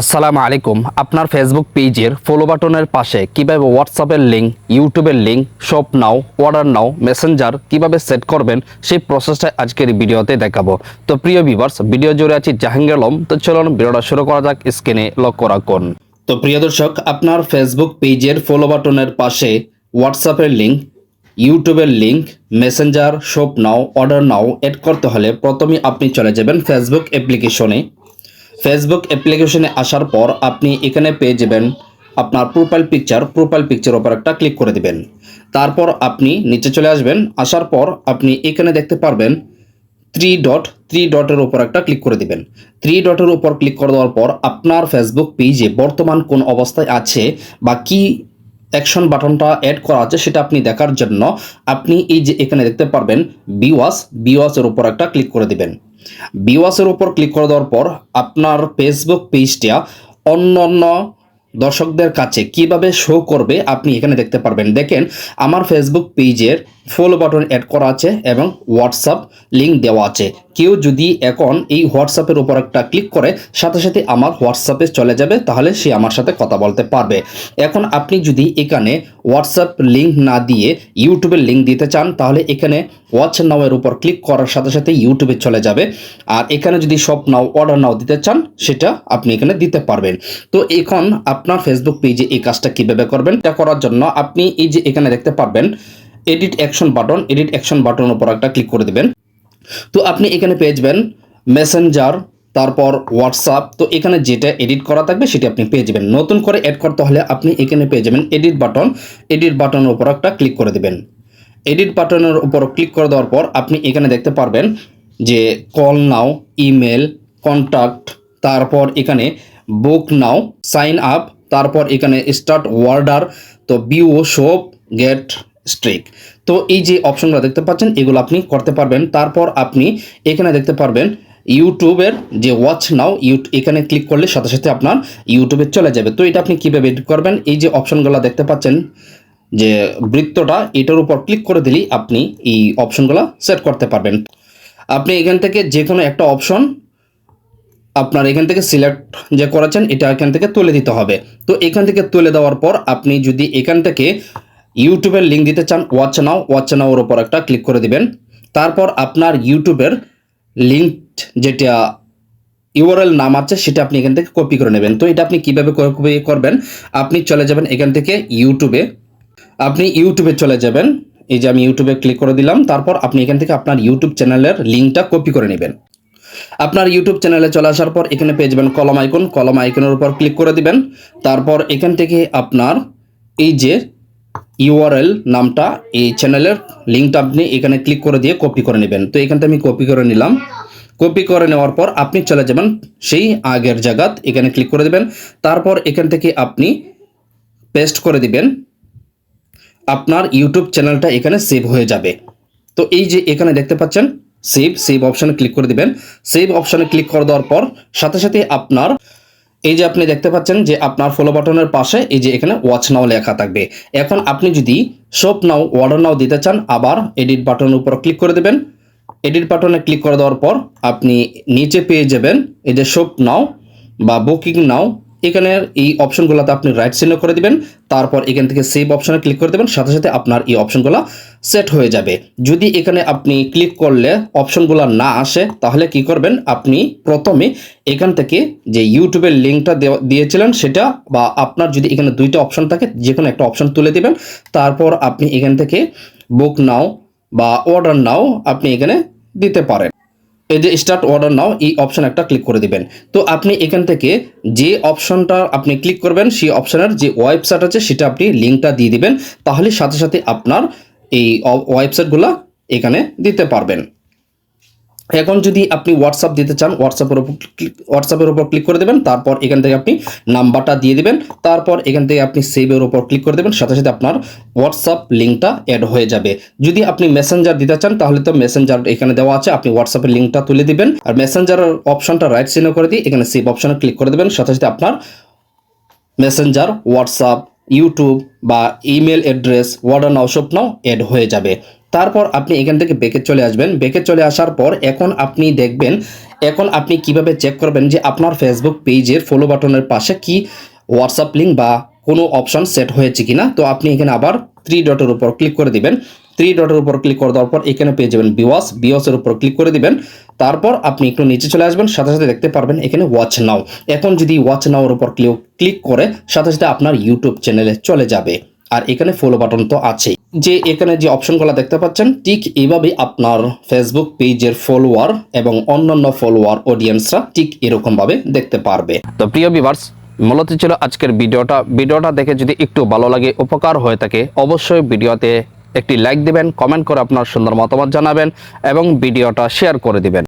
আসসালামু আলাইকুম। আপনার ফেসবুক পেজের ফলো বাটনের পাশে কীভাবে হোয়াটসঅ্যাপের লিঙ্ক ইউটিউবের link shop now order now messenger কীভাবে সেট করবেন, সেই প্রসেসটা আজকের ভিডিওতে দেখাবো। তো প্রিয় ভিভার্স ভিডিও জুড়ে আছি জাহাঙ্গীর আলম। তো চলুন ভিডিওটা শুরু করা যাক স্ক্রিনে লক্ষ্য রাখুন। তো প্রিয় দর্শক, আপনার ফেসবুক পেজের ফলো বাটনের পাশে হোয়াটসঅ্যাপের লিঙ্ক ইউটিউবের link messenger shop now order now add করতে হলে প্রথমে আপনি চলে যাবেন ফেসবুক অ্যাপ্লিকেশনে ফেসবুক অ্যাপ্লিকেশনে আসার পর আপনি এখানে পেয়ে যাবেন আপনার প্রোফাইল পিকচার প্রোফাইল পিকচার ওপর একটা ক্লিক করে দিবেন। তারপর আপনি নিচে চলে আসবেন। আসার পর আপনি এখানে দেখতে পারবেন থ্রি ডট থ্রি ডটের উপর একটা ক্লিক করে দিবেন। থ্রি ডটের উপর ক্লিক করে দেওয়ার পর আপনার ফেসবুক পেজে বর্তমান কোন অবস্থায় আছে বা কি অ্যাকশন বাটনটা অ্যাড করা আছে সেটা আপনি দেখার জন্য আপনি এই যে এখানে দেখতে পারবেন বিওয়াস, বিওয়াসের উপর একটা ক্লিক করে দিবেন। বিওয়াসের উপর ক্লিক করে দেওয়ার পর আপনার ফেসবুক পেজটা অন্য অন্য দর্শকদের কাছে কীভাবে শো করবে আপনি এখানে দেখতে পারবেন। দেখেন, আমার ফেসবুক পেজের ফলো বাটন অ্যাড করা আছে এবং হোয়াটসঅ্যাপ লিঙ্ক দেওয়া আছে। কেউ যদি এখন এই হোয়াটসঅ্যাপের উপর একটা ক্লিক করে, সাথে সাথে আমার হোয়াটসঅ্যাপে চলে যাবে, তাহলে সে আমার সাথে কথা বলতে পারবে। এখন আপনি যদি এখানে হোয়াটসঅ্যাপ লিঙ্ক না দিয়ে ইউটিউবের লিঙ্ক দিতে চান, তাহলে এখানে ওয়াচ নাওয়ের উপর ক্লিক করার সাথে সাথে ইউটিউবে চলে যাবে। আর এখানে যদি সব নাও অর্ডার নাও দিতে চান, সেটা আপনি এখানে দিতে পারবেন। তো এখন আপনার ফেসবুক পেজে এই কাজটা কীভাবে করবেন, এটা করার জন্য আপনি এই যে এখানে দেখতে পারবেন edit action button edit action বাটনের উপর একটা ক্লিক করে দিবেন। তো আপনি এখানে পেয়ে যাবেন মেসেঞ্জার তারপর হোয়াটসঅ্যাপ তো এখানে যেটা এডিট করা থাকবে সেটা আপনি পেয়ে যাবেন। নতুন করে অ্যাড করতে হলে আপনি এখানে পেয়ে যাবেন এডিট বাটন এডিট বাটনের উপর একটা ক্লিক করে দিবেন। এডিট বাটনের উপর ক্লিক করে দেওয়ার পর আপনি এখানে দেখতে পারবেন যে কল নাও ইমেল কন্ট্যাক্ট তারপর এখানে বুক নাও সাইন আপ তারপর এখানে স্টার্ট ওয়ার্ডার তো বিও শপ গেট স্ট্রিক তো এই যে অপশনগুলো দেখতে পাচ্ছেন, এগুলো আপনি করতে পারবেন। তারপর আপনি এখানে দেখতে পারবেন ইউটিউবের যে ওয়াচ নাও ইউ এখানে ক্লিক করলে সাথে সাথে আপনার ইউটিউবে চলে যাবে। তো এটা আপনি কীভাবে এডিট করবেন? এই যে অপশনগুলো দেখতে পাচ্ছেন, যে বৃত্তটা, এটার উপর ক্লিক করে দিলেই আপনি এই অপশনগুলো সেট করতে পারবেন। আপনি এখান থেকে যে কোনো একটা অপশন আপনার এখান থেকে সিলেক্ট যে করেছেন, এটা এখান থেকে তুলে দিতে হবে। তো এখান থেকে তুলে দেওয়ার পর আপনি যদি এখান থেকে ইউটিউবের লিঙ্ক দিতে চান ওয়াচ নাও ওয়াচ নাওর উপর একটা ক্লিক করে দিবেন। তারপর আপনার ইউটিউবের লিঙ্ক যেটা ইউআরএল নাম আছে, সেটা আপনি এখান থেকে কপি করে নেবেন। তো এটা আপনি কীভাবে কপি করবেন? আপনি চলে যাবেন এখান থেকে ইউটিউবে। আপনি ইউটিউবে চলে যাবেন। এই যে আমি ইউটিউবে ক্লিক করে দিলাম। তারপর আপনি এখান থেকে আপনার ইউটিউব চ্যানেলের লিঙ্কটা কপি করে নেবেন। আপনার ইউটিউব চ্যানেলে চলে আসার পর এখানে পেয়ে যাবেন কলম আইকন কলম আইকনের উপর ক্লিক করে দিবেন। তারপর এখান থেকে আপনার এই যে ইউআরএল নামটা, এই চ্যানেলের লিঙ্কটা আপনি এখানে ক্লিক করে দিয়ে কপি করে নেবেন। তো এখান থেকে আমি কপি করে নিলাম। কপি করে নেওয়ার পর আপনি চলে যাবেন সেই আগের জায়গাত, এখানে ক্লিক করে দেবেন। তারপর এখান থেকে আপনি পেস্ট করে দিবেন। আপনার ইউটিউব চ্যানেলটা এখানে সেভ হয়ে যাবে। তো এই যে এখানে দেখতে পাচ্ছেন সেভ সেভ অপশানে ক্লিক করে দিবেন। সেভ অপশানে ক্লিক করে দেওয়ার পর সাথে সাথে আপনার এই যে আপনি দেখতে পাচ্ছেন যে আপনার ফলো বাটনের পাশে এই যে এখানে ওয়াচ নাও লেখা থাকবে। এখন আপনি যদি শপ নাও অর্ডার নাও দিতে চান, আবার এডিট বাটনের উপর ক্লিক করে দেবেন। এডিট বাটনে ক্লিক করে দেওয়ার পর আপনি নিচে পেয়ে যাবেন এই যে শপ নাও বা বুকিং নাও এখানের এই অপশনগুলোতে আপনি রাইট চিহ্ন করে দিবেন, তারপর এখান থেকে সেভ অপশনে ক্লিক করে দেবেন, সাথে সাথে আপনার এই অপশনগুলো সেট হয়ে যাবে। যদি এখানে আপনি ক্লিক করলে অপশনগুলো না আসে, তাহলে কি করবেন? আপনি প্রথমে এখান থেকে যে ইউটিউবের লিঙ্কটা দিয়েছিলেন সেটা বা আপনার যদি এখানে দুইটা অপশন থাকে যে কোনো একটা অপশন তুলে দিবেন। তারপর আপনি এখান থেকে বুক নাও বা অর্ডার নাও আপনি এখানে দিতে পারেন। এই যে স্টার্ট অর্ডার নাও, এই অপশন একটা ক্লিক করে দিবেন। তো আপনি এখান থেকে যে অপশনটা আপনি ক্লিক করবেন, সেই অপশনের যে ওয়েবসাইট আছে, সেটা আপনি লিঙ্কটা দিয়ে দিবেন, তাহলে সাথে সাথে আপনার এই ওয়েবসাইটগুলো এখানে দিতে পারবেন। এখন যদি আপনি হোয়াটসঅ্যাপ দিতে চান হোয়াটসঅ্যাপের উপর হোয়াটসঅ্যাপের উপর ক্লিক করে দেবেন, তারপর এখান থেকে আপনি নাম্বারটা দিয়ে দিবেন, তারপর এখান থেকে আপনি সেভের উপর ক্লিক করে দেবেন, সাথে সাথে আপনার হোয়াটসঅ্যাপ লিঙ্কটা অ্যাড হয়ে যাবে। যদি আপনি মেসেঞ্জার দিতে চান, তাহলে তো মেসেঞ্জার এখানে দেওয়া আছে, আপনি হোয়াটসঅ্যাপের লিঙ্কটা তুলে দিবেন, আর মেসেঞ্জারের অপশনটা রাইট চিহ্ন করে দিয়ে এখানে সেভ অপশনে ক্লিক করে দেবেন, সাথে সাথে আপনার মেসেঞ্জার হোয়াটসঅ্যাপ ইউটিউব বা ইমেল অ্যাড্রেস ওয়ার্ডার নাও সব নাও অ্যাড হয়ে যাবে। তারপর আপনি এখান থেকে বেকে চলে আসবেন। বেকে চলে আসার পর এখন আপনি দেখবেন, এখন আপনি কীভাবে চেক করবেন যে আপনার ফেসবুক পেজের ফলো বাটনের পাশে কি হোয়াটসঅ্যাপ লিঙ্ক বা কোনো অপশন সেট হয়েছে কিনা। তো আপনি এখানে আবার থ্রি ডটের উপর ক্লিক করে দিবেন। থ্রি ডটের উপর ক্লিক করে দেওয়ার পর এখানে পেয়ে যাবেন বিওয়াস বিওয়াসের উপর ক্লিক করে দিবেন। তারপর আপনি একটু নিচে চলে আসবেন, সাথে সাথে দেখতে পারবেন এখানে ওয়াচ নাও এখন যদি ওয়াচ নাওর উপর ক্লিক ক্লিক করে, সাথে সাথে আপনার ইউটিউব চ্যানেলে চলে যাবে। আর এখানে ফলো বাটন তো আছেই। যে এখানে যে অপশনগুলো দেখতে পাচ্ছেন, ঠিক এইভাবেই আপনার ফেসবুক পেজের ফলোয়ার এবং অন্যান্য ফলোয়ার অডিয়েন্সরা ঠিক এরকম ভাবে দেখতে পারবে। তো প্রিয় ভিভার্স মূলত ছিল আজকের ভিডিওটা। ভিডিওটা দেখে যদি একটু ভালো লাগে, উপকার হয়ে থাকে, অবশ্যই ভিডিওতে একটি লাইক দিবেন কমেন্ট করে আপনার সুন্দর মতামত জানাবেন এবং ভিডিওটা শেয়ার করে দিবেন।